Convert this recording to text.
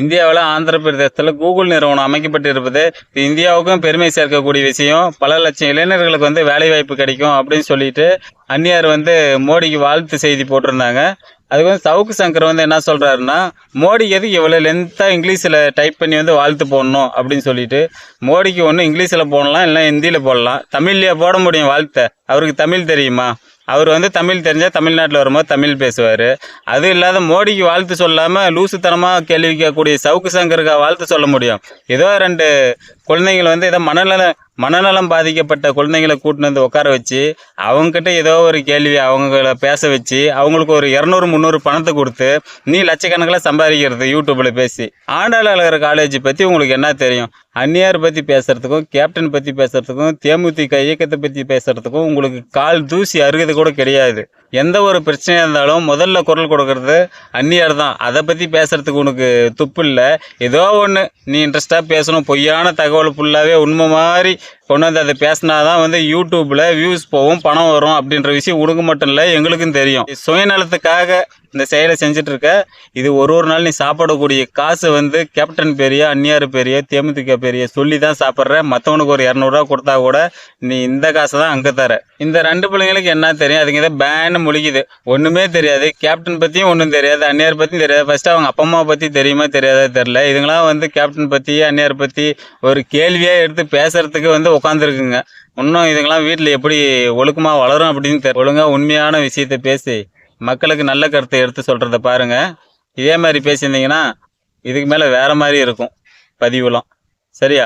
இந்தியாவில் ஆந்திர பிரதேசத்தில் கூகுள் நிறுவனம் அமைக்கப்பட்டிருப்பது இது இந்தியாவுக்கும் பெருமை சேர்க்கக்கூடிய விஷயம். பல லட்சம் இளைஞர்களுக்கு வந்து வேலை வாய்ப்பு கிடைக்கும் அப்படின்னு சொல்லிட்டு அந்நியார் வந்து மோடிக்கு வாழ்த்து செய்தி போட்டிருந்தாங்க. அதுக்கு வந்து சவுக்கு சங்கர் வந்து என்ன சொல்கிறாருன்னா மோடிக்கு எதுக்கு இவ்வளோ லென்த்தாக இங்கிலீஷில் டைப் பண்ணி வந்து வாழ்த்து போடணும்? அப்படின்னு சொல்லிட்டு மோடிக்கு ஒன்று இங்கிலீஷில் போடலாம் இல்லை ஹிந்தியில் போடலாம். தமிழ்லேயே போட முடியும் வாழ்த்தை. அவருக்கு தமிழ் தெரியுமா? அவர் வந்து தமிழ் தெரிஞ்சால் தமிழ்நாட்டில் வரும்போது தமிழ் பேசுவார். அது இல்லாத மோடிக்கு வாழ்த்து சொல்லாமல் லூசுத்தனமாக கேள்வி கேட்கக்கூடிய சவுக்கு சங்கருக்கு வாழ்த்து சொல்ல முடியும். ஏதோ ரெண்டு குழந்தைங்களை வந்து ஏதோ மனநல மனநலம் பாதிக்கப்பட்ட குழந்தைங்களை கூட்டின்னு வந்து உட்கார வச்சு அவங்கக்கிட்ட ஏதோ ஒரு கேள்வி அவங்கள பேச வச்சு அவங்களுக்கு ஒரு இரநூறு முந்நூறு பணத்தை கொடுத்து நீ லட்சக்கணக்கில் சம்பாதிக்கிறது யூடியூப்பில் பேசி. ஆண்டாளர் காலேஜ் பற்றி உங்களுக்கு என்ன தெரியும்? அந்நியார் பற்றி பேசுகிறதுக்கும் கேப்டன் பற்றி பேசுகிறதுக்கும் தேமுதிக இயக்கத்தை பற்றி பேசுகிறதுக்கும் உங்களுக்கு கால் தூசி அருகது கூட கிடையாது. எந்த ஒரு பிரச்சனையாக இருந்தாலும் முதல்ல குரல் கொடுக்கறது அந்நியார் தான். அதை பற்றி பேசுகிறதுக்கு உனக்கு துப்பு இல்லை. ஏதோ ஒன்று நீ இன்ட்ரெஸ்ட்டாக பேசணும். பொய்யான தகவல் ஃபுல்லாகவே உண்மை மாதிரி கொண்டு வந்து அதை பேசினா தான் வந்து யூடியூப்பில் வியூஸ் போகும் பணம் வரும் அப்படின்ற விஷயம் உனக்கு மட்டும் இல்லை எங்களுக்கும் தெரியும். சுயநலத்துக்காக இந்த செயலை செஞ்சுட்டு இருக்க இது ஒரு ஒரு நாள் நீ சாப்பிடக்கூடிய காசு வந்து கேப்டன் பெரிய அந்நியார் பெரிய தேமுதிக பெரிய சொல்லி தான் சாப்பிட்ற. மற்றவனுக்கு ஒரு இரநூறுவா கொடுத்தா கூட நீ இந்த காசை தான் அங்கே தர. இந்த ரெண்டு பிள்ளைங்களுக்கு என்ன தெரியும்? அதுங்க இதை பேன்னு முழிக்குது. ஒன்றுமே தெரியாது. கேப்டன் பற்றியும் ஒன்றும் தெரியாது. அந்நியார் பற்றியும் தெரியாது. ஃபஸ்ட்டு அவங்க அப்பா அம்மா பற்றி தெரியுமா தெரியாதா தெரில இதுங்களாம் வந்து கேப்டன் பற்றி அந்நியார் பற்றி ஒரு கேள்வியாக எடுத்து பேசுகிறதுக்கு வந்து உட்காந்துருக்குங்க இன்னும் இதுங்களாம் வீட்டில் எப்படி ஒழுக்கமாக வளரும் அப்படின்னு தெரியல ஒழுங்காக உண்மையான விஷயத்தை பேசி மக்களுக்கு நல்ல கருத்தை எடுத்து சொல்கிறத பாருங்கள் இதே மாதிரி பேசியிருந்தீங்கன்னா இதுக்கு மேலே வேறு மாதிரி இருக்கும் பதிவுலாம். சரியா?